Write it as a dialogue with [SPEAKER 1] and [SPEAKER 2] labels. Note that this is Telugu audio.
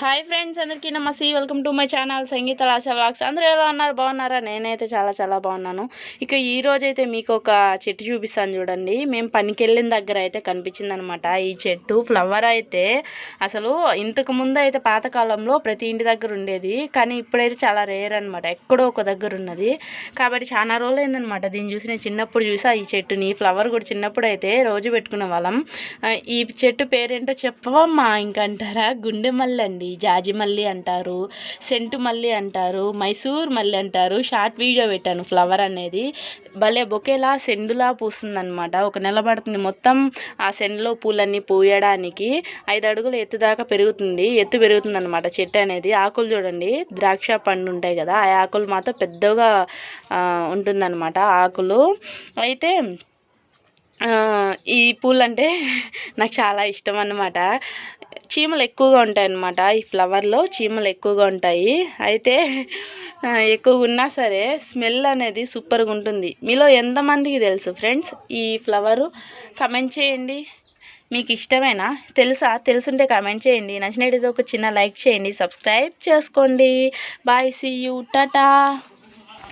[SPEAKER 1] హాయ్ ఫ్రెండ్స్ అందరికీ నమస్తే. Welcome to my channel Sangeetha Lhasa vlogs. అందరూ ఎలా ఉన్నారు? బాగున్నారా? నేనైతే చాలా చాలా బాగున్నాను. ఇక ఈ రోజు అయితే మీకు ఒక చెట్టు చూపిస్తాను చూడండి. మేము పనికి వెళ్ళిన దగ్గర అయితే కనిపించింది అనమాట ఈ చెట్టు ఫ్లవర్ అయితే అసలు ఇంతకు ముందు అయితే పాతకాలంలో ప్రతి ఇంటి దగ్గర ఉండేది. కానీ ఇప్పుడైతే చాలా రేర్ అనమాట ఎక్కడో ఒక దగ్గర ఉన్నది. కాబట్టి చాలా రోజులు అయిందనమాట దీన్ని చూసి నేను చిన్నప్పుడు చూసా ఈ చెట్టుని. ఫ్లవర్ కూడా చిన్నప్పుడు అయితే రోజు పెట్టుకునే వాళ్ళం. ఈ చెట్టు పేరేంటో చెప్పవమ్మా ఇంకంటారా? గుండె మల్లండి అండి జాజి మల్లి అంటారు సెంటు మల్లి అంటారు మైసూర్ మల్లి అంటారు షార్ట్ వీడియో పెట్టాను ఫ్లవర్ అనేది. భలే బొకేలా సెండులా పూస్తుందన్నమాట. ఒక నెల పడుతుంది మొత్తం ఆ సెండులో పూలన్నీ పూయడానికి. ఐదు అడుగులు ఎత్తు దాకా పెరుగుతుంది ఎత్తు పెరుగుతుంది అనమాట చెట్టు అనేది. ఆకులు చూడండి ద్రాక్ష పండు ఉంటాయి కదా ఆ ఆకులు మాత్రం పెద్దగా ఉంటుందన్నమాట ఆకులు. అయితే ఈ పూలు అంటే నాకు చాలా ఇష్టం అన్నమాట. చీమలు ఎక్కువగా ఉంటాయి అన్నమాట. ఈ ఫ్లవర్లో చీమలు ఎక్కువగా ఉంటాయి. అయితే ఎక్కువగా ఉన్నా సరే స్మెల్ అనేది సూపర్గా ఉంటుంది. మీలో ఎంతమందికి తెలుసు ఫ్రెండ్స్? ఈ ఫ్లవరు కమెంట్ చేయండి. మీకు ఇష్టమేనా? తెలుసా? తెలుసుంటే కమెంట్ చేయండి. నచ్చినట్టు ఒక చిన్న లైక్ చేయండి. సబ్స్క్రైబ్ చేసుకోండి. Bye see you Tata.